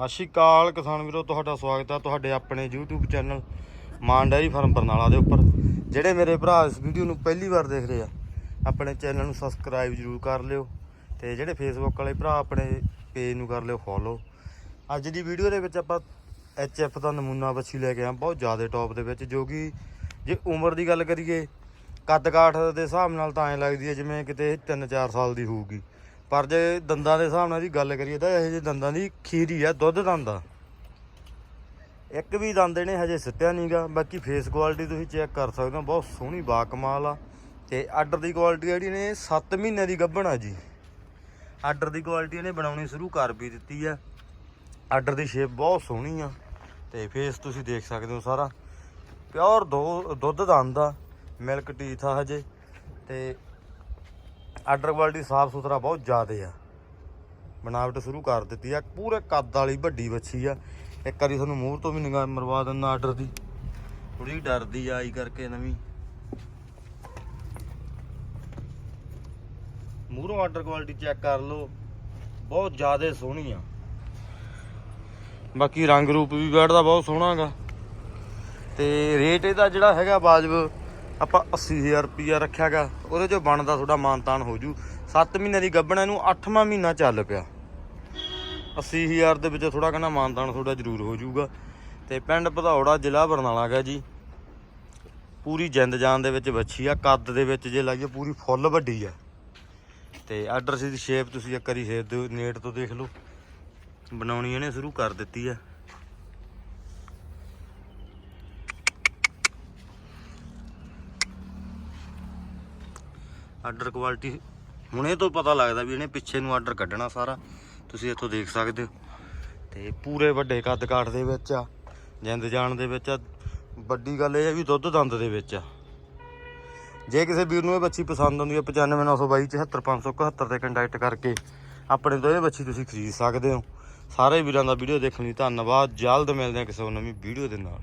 ਸਤਿ ਸ਼੍ਰੀ ਅਕਾਲ ਕਿਸਾਨ ਵੀਰੋ, ਤੁਹਾਡਾ ਸਵਾਗਤ ਹੈ ਤੁਹਾਡੇ ਆਪਣੇ YouTube channel Maan dairy farm Barnala ਦੇ ਉੱਪਰ। ਜਿਹੜੇ ਮੇਰੇ ਭਰਾ ਇਸ ਵੀਡੀਓ ਨੂੰ ਪਹਿਲੀ ਵਾਰ ਦੇਖ ਰਹੇ ਆ, ਆਪਣੇ ਚੈਨਲ ਨੂੰ ਸਬਸਕ੍ਰਾਈਬ ਜਰੂਰ ਕਰ ਲਿਓ ਤੇ ਜਿਹੜੇ Facebook ਵਾਲੇ ਭਰਾ ਆਪਣੇ ਪੇਜ ਨੂੰ ਕਰ ਲਿਓ ਫੋਲੋ ਅੱਜ ਦੀ ਵੀਡੀਓ ਦੇ ਵਿੱਚ ਆਪਾਂ ਐਚਐਫ ਦਾ ਨਮੂਨਾ ਬੱਚੀ ਲੈ ਕੇ ਆ ਬਹੁਤ ਜ਼ਿਆਦਾ ਟੌਪ ਦੇ ਵਿੱਚ, ਜੋ ਕਿ ਜੇ ਉਮਰ ਦੀ ਗੱਲ ਕਰੀਏ ਕੱਦ ਕਾਠ ਦੇ ਹਿਸਾਬ ਨਾਲ ਤਾਂ ਐ ਲੱਗਦੀ ਹੈ ਜਿਵੇਂ ਕਿਤੇ 3-4 ਸਾਲ ਦੀ ਹੋਊਗੀ। ਪਰ ਜੇ ਦੰਦਾਂ ਦੇ ਹਿਸਾਬ ਨਾਲ ਦੀ ਗੱਲ ਕਰੀਏ ਤਾਂ ਇਹ ਜਿਹੇ ਦੰਦਾਂ ਦੀ ਖੀਰੀ ਆ, ਦੁੱਧ ਦੰਦ ਆ। ਇੱਕ ਵੀ ਦੰਦ ਇਹਨੇ ਹਜੇ ਸਿੱਟਿਆ ਨਹੀਂਗਾ ਬਾਕੀ ਫੇਸ ਕੁਆਲਿਟੀ ਤੁਸੀਂ ਚੈੱਕ ਕਰ ਸਕਦੇ ਹੋ, ਬਹੁਤ ਸੋਹਣੀ ਬਾ ਕਮਾਲ ਆ। ਤੇ ਆਰਡਰ ਦੀ ਕੁਆਲਿਟੀ ਜਿਹੜੀ ਨੇ 7 ਮਹੀਨਿਆਂ ਦੀ ਗੱਭਣ ਆ ਜੀ। ਆਰਡਰ ਦੀ ਕੁਆਲਿਟੀ ਇਹਨੇ ਬਣਾਉਣੀ ਸ਼ੁਰੂ ਕਰ ਵੀ ਦਿੱਤੀ ਆ। ਆਰਡਰ ਦੀ ਸ਼ੇਪ ਬਹੁਤ ਸੋਹਣੀ ਆ, ਤੇ ਫੇਸ ਤੁਸੀਂ ਦੇਖ ਸਕਦੇ ਹੋ ਸਾਰਾ। ਪਿਓਰ ਦੋ ਦੁੱਧ ਦੰਦ ਆ ਮਿਲਕ ਟੀਥ ਆ ਹਜੇ, ਤੇ ਆਰਡਰ ਕੁਆਲਿਟੀ ਸਾਫ਼ ਸੁਥਰਾ ਬਹੁਤ ਜ਼ਿਆਦਾ ਆ। ਬਣਾਵਟ ਸ਼ੁਰੂ ਕਰ ਦਿੱਤੀ ਆ। ਪੂਰੇ ਕੱਦ ਵਾਲੀ ਵੱਡੀ ਵੱਛੀ ਆ। ਇੱਕ ਵਾਰੀ ਤੁਹਾਨੂੰ ਮੂੰਹ ਤੋਂ ਵੀ ਨਿਗਾਹ ਮਰਵਾ ਦਿੰਦਾ ਆਰਡਰ ਦੀ। ਥੋੜੀ ਡਰਦੀ ਆਈ ਕਰਕੇ ਨਵੀਂ। ਮੂਹਰੋਂ ਆਰਡਰ ਕੁਆਲਿਟੀ ਚੈੱਕ ਕਰ ਲਓ। ਬਹੁਤ ਜ਼ਿਆਦਾ ਸੋਹਣੀ ਆ। ਬਾਕੀ ਰੰਗ ਰੂਪ ਵੀ ਬੈਠਦਾ, ਬਹੁਤ ਸੋਹਣਾਗਾ ਤੇ ਰੇਟ ਇਹਦਾ ਜਿਹੜਾ ਹੈਗਾ ਵਾਜਬ ਆਪਾਂ 80000 ਰੁਪਿਆ ਰੱਖਿਆਗਾ, ਉਹਦੇ ਚੋਂ ਬਣਦਾ ਤੁਹਾਡਾ ਮਾਨਤਾਨ ਹੋ ਜੂ। 7 ਮਹੀਨੇ ਦੀ ਗੱਭਣਾ ਨੂੰ 8ਵਾਂ ਮਹੀਨਾ ਚੱਲ ਪਿਆ। 80000 ਦੇ ਵਿੱਚ ਥੋੜਾ ਕਹਿੰਦਾ ਮਾਨਤਾਨ ਤੁਹਾਡਾ ਜ਼ਰੂਰ ਹੋ ਜਾਊਗਾ ਤੇ ਪਿੰਡ ਭਦੌੜਾ ਜ਼ਿਲ੍ਹਾ ਬਰਨਾਲਾ ਗਾ ਜੀ। ਪੂਰੀ ਜਿੰਦ ਜਾਨ ਦੇ ਵਿੱਚ ਵੱਛੀ ਆ, ਕੱਦ ਦੇ ਵਿੱਚ ਜੇ ਲਾਈਏ ਪੂਰੀ ਫੁੱਲ ਵੱਡੀ ਆ। ਤੇ ਆਰਡਰ ਦੀ ਸ਼ੇਪ ਤੁਸੀਂ ਇੱਕ ਵਾਰੀ ਸ਼ੇਪ ਦੇ ਨੇਟ ਤੋਂ ਦੇਖ ਲਓ। ਬਣਾਉਣੀ ਇਹਨੇ ਸ਼ੁਰੂ ਕਰ ਦਿੱਤੀ ਆ। ਆਰਡਰ ਕੁਆਲਿਟੀ ਹੁਣੇ ਤੋਂ ਪਤਾ ਲੱਗਦਾ ਵੀ ਇਹਨੇ ਪਿੱਛੇ ਨੂੰ ਆਰਡਰ ਕੱਢਣਾ ਸਾਰਾ। ਤੁਸੀਂ ਇੱਥੋਂ ਦੇਖ ਸਕਦੇ ਹੋ। ਤੇ ਪੂਰੇ ਵੱਡੇ ਕੱਦ ਕਾਠ ਦੇ ਵਿੱਚ ਆ, ਜਿੰਦ ਜਾਣ ਦੇ ਵਿੱਚ ਆ। ਵੱਡੀ ਗੱਲ ਇਹ ਹੈ ਵੀ ਦੁੱਧ ਦੰਦ ਦੇ ਵਿੱਚ ਆ। ਜੇ ਕਿਸੇ ਵੀਰ ਨੂੰ ਇਹ ਬੱਚੀ ਪਸੰਦ ਆਉਂਦੀ ਹੈ 95922 74571 ਤੇ ਕੰਟੈਕਟ ਕਰਕੇ ਆਪਣੇ ਤੋਂ ਇਹ ਬੱਚੀ ਤੁਸੀਂ ਖਰੀਦ ਸਕਦੇ ਹੋ। ਸਾਰੇ ਵੀਰਾਂ ਦਾ ਵੀਡੀਓ ਦੇਖਣ ਲਈ ਧੰਨਵਾਦ। ਜਲਦ ਮਿਲਦੇ ਹਾਂ ਕਿਸੇ ਹੋਰ ਨਵੀਂ ਵੀਡੀਓ ਦੇ ਨਾਲ।